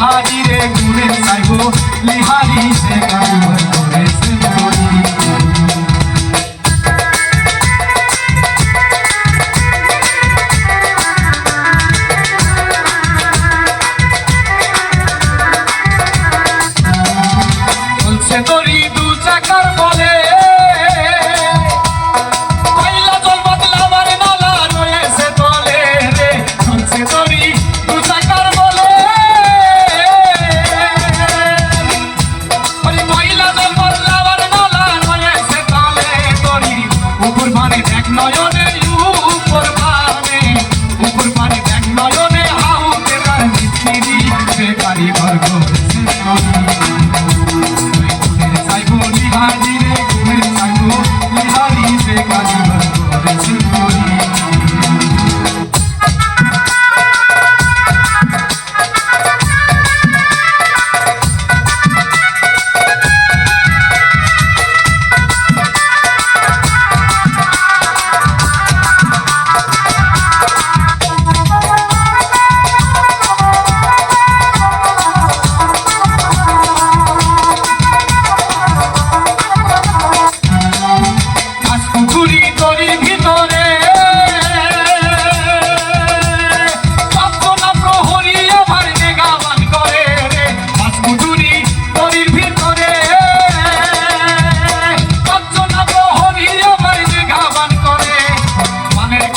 লিহারি রে গুণে চাইব। লিহারি সে গাইব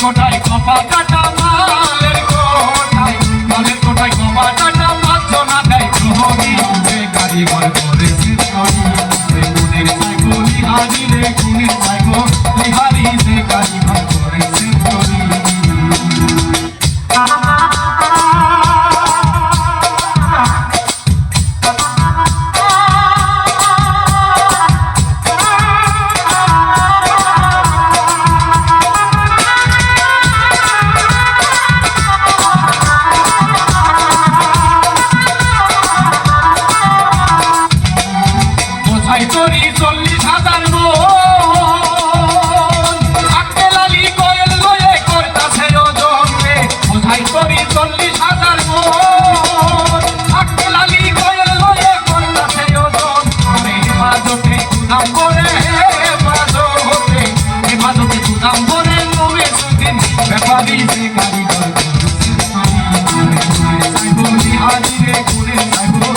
কোটায় কপা কাটা মালের কোটায় মালের কোটায় কপা কাটা মাছ না দেয় গাড়ি ঘর গুণে গুণে